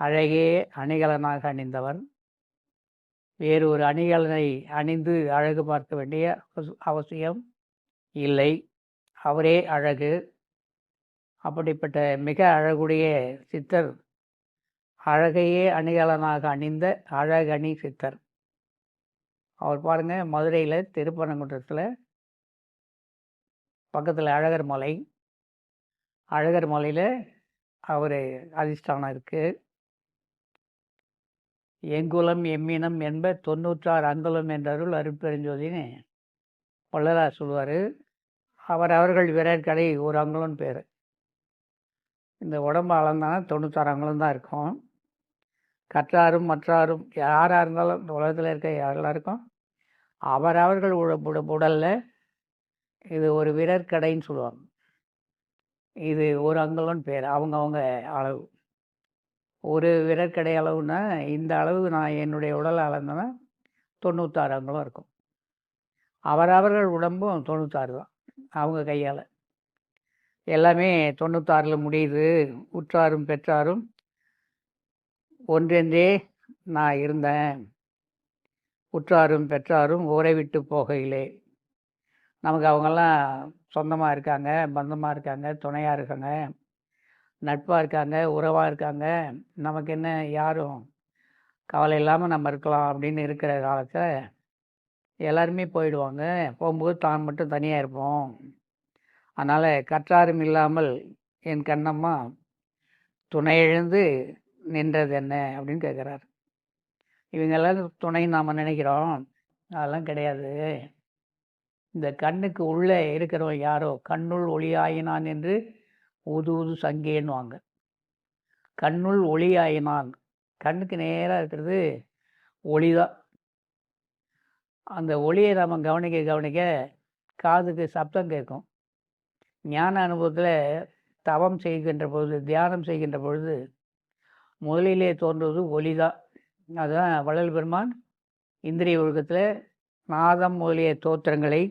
அழகே அணிகலனாக அணிந்தவர் வேறு ஒரு அணிகலனை அணிந்து அழகு பார்க்க வேண்டிய அவசியம் இல்லை. அவரே அழகு. அப்படிப்பட்ட மிக அழகுடைய சித்தர் அழகையே அணிகலனாக அணிந்த அழகணி சித்தர். அவர் பாருங்கள் மதுரையில் திருப்பரங்குன்றத்தில் பக்கத்தில் அழகர் மலை. அழகர் மலையில் அவர் அதிஷ்டானம் இருக்குது எங்குலம் எம்மினம் என்ப தொண்ணூற்றாறு அங்குலம் என்றருள் அருட்பெருஞ்சோதின்னு வள்ளலார் சொல்லுவார் அவர் அவர்கள் விரற்கடை ஒரு அங்குலம்னு பேர். இந்த உடம்பு அளந்தானா தொண்ணூத்தாறு அங்குலம் தான் இருக்கும். கற்றாரும் மற்றாரும் யாராக இருந்தாலும் இந்த உலகத்தில் இருக்க எல்லாருக்கும் அவர் அவர்கள் உட- உடல்ல இது ஒரு விரற்கடைன்னு சொல்லுவாங்க. இது ஒரு அங்குலம்னு பேர் அவங்கவுங்க அளவு. ஒரு விரற்கடை அளவுனா இந்த அளவு நான் என்னுடைய உடல் அளந்தேன்னா தொண்ணூத்தாறு அங்கலம் இருக்கும். அவரவர்கள் உடம்பும் தொண்ணூத்தாறு தான் அவங்க கையால். எல்லாமே தொண்ணூத்தாறில் முடியுது உற்றாரும் பெற்றாரும் ஒன்றென்றே நான் இருந்தேன். உற்றாரும் பெற்றாரும் ஊரை விட்டு போகையிலே. நமக்கு அவங்கெல்லாம் சொந்தமாக இருக்காங்க பந்தமாக இருக்காங்க துணையாக இருக்காங்க. நட்பாக இருக்காங்க உறவாக இருக்காங்க. நமக்கு என்ன யாரும் கவலை இல்லாமல் நம்ம இருக்கலாம் அப்படின்னு இருக்கிற காலத்தில் எல்லாருமே போயிடுவாங்க. போகும்போது தான் மட்டும் தனியாக இருப்போம். அதனால் கற்றாரும் இல்லாமல் என் கண்ணம்மா துணை எழுந்து நின்றது என்ன அப்படின்னு கேட்குறாரு இவங்கெல்லாம் துணை நாம் நினைக்கிறோம். அதெல்லாம் கிடையாது. இந்த கண்ணுக்கு உள்ளே இருக்கிறவன் யாரோ கண்ணுள் ஒளியாயினான் என்று ஊது ஊது சங்கேன்னுவாங்க. கண்ணுள் ஒளியாயினான். கண்ணுக்கு நேராக இருக்கிறது ஒளி தான் அந்த ஒளியை நம்ம கவனிக்க கவனிக்க காதுக்கு சப்தம் கேட்கும். ஞான அனுபவத்தில் தவம் செய்கின்ற பொழுது தியானம் செய்கின்ற பொழுது முதலிலே தோன்றுவது ஒளி தான் அதுதான் வள்ளல் பெருமான் இந்திரிய ஒழுக்கத்தில் நாதம் முதலிய தோத்திரங்களை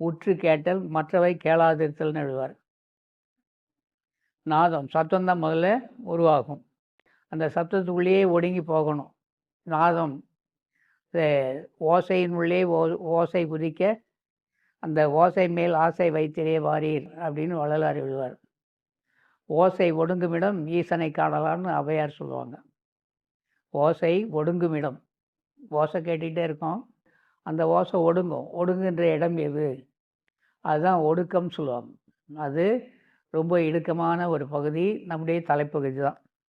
உற்று கேட்டல் மற்றவை கேளாதிருத்தல்னு எழுவார் நாதம் சத்தம்தான் முதல்ல உருவாகும். அந்த சத்தத்துக்குள்ளேயே ஒடுங்கி போகணும். நாதம் ஓசையின் உள்ளே ஓ ஓசை குதிக்க அந்த ஓசை மேல் ஆசை வைத்திரே வாரீர் அப்படின்னு வள்ளலார் எழுதுவார். ஓசை ஒடுங்குமிடம் ஈசனை காணலாம்னு அவையார் சொல்லுவாங்க. ஓசை ஒடுங்குமிடம். ஓசை கேட்டுக்கிட்டே இருக்கோம். அந்த ஓசை ஒடுங்கும். ஒடுங்குன்ற இடம் எது? அதுதான் ஒடுக்கம் சொல்லுவாங்க. அது ரொம்ப இடுக்கமான ஒரு பகுதி. நம்முடைய தலைப்பகுதி தான்